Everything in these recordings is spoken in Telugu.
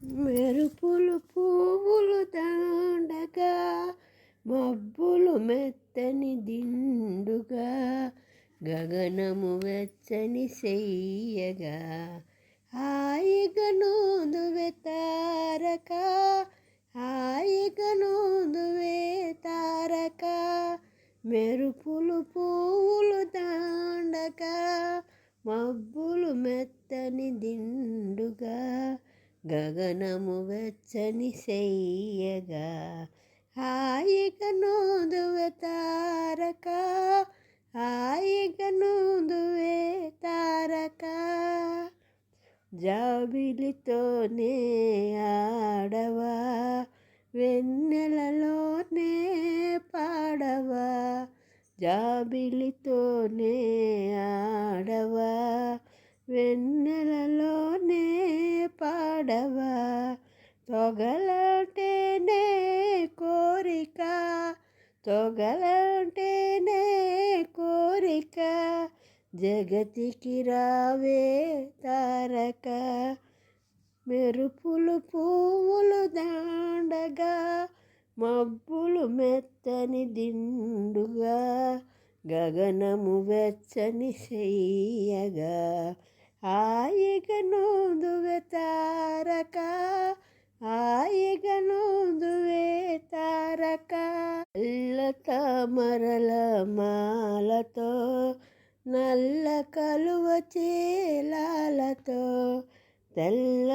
మెరుపులు పువ్వులు దండగా మబ్బులు మెత్తని దిండుగా గగనము వెచ్చని చెయ్యగా హాయిగా నూదువే తారక హాయిగా నూదువే తారక మెరుపులు పువ్వులు దండగా మబ్బులు మెత్తని దిండుగా గగనము వెచ్చని చెయ్యగా. హాయిగా నూదువే తారక హాయిగా నూదువే తారక. జాబిలితోనే ఆడవా వెన్నెలలోనే పాడవా. జాబిలితోనే ఆడవా వెన్నెలలోనే పాడవా? తొగలంటేనే కోరిక. తొగలంటేనే కోరిక. జగతికి రావే తారక. మెరుపులు పువ్వులు దాండగా. మబ్బులు మెత్తని దిండుగా. గగనము వెచ్చని చెయ్యగా. హాయిగా అల్లత మాలతో నల్ల కలువ చేలాలతో తెల్ల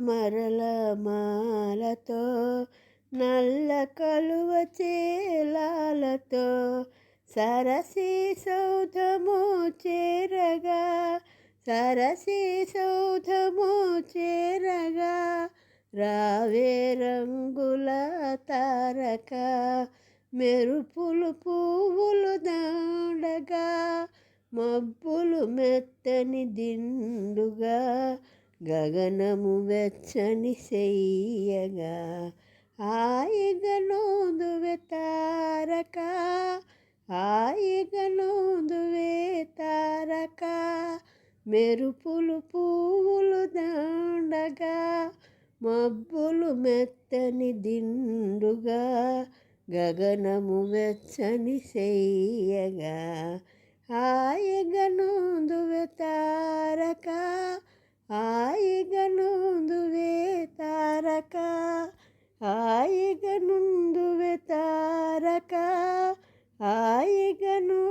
మరల మాలతో నల్ల కలువ చేలాలతో సరసి సౌధము చేరగా సరసి సౌధము చేరగా రావే రంగుల తారక మెరుపులు పువ్వులు దాడగా మబ్బులు మెత్తని దిండుగా గగనము వెచ్చని చెయ్యగా హాయిగా నోదువే తారక హాయిగా నోదువే తారక మెరుపులు పువ్వులు దాండగా మబ్బులు మెత్తని దిండుగా గగనము వెచ్చని చెయ్యగా. హాయిగనుందువే తారక. హాయిగనుందువే తారక. హాయిగనుందువే తారక. హాయిగను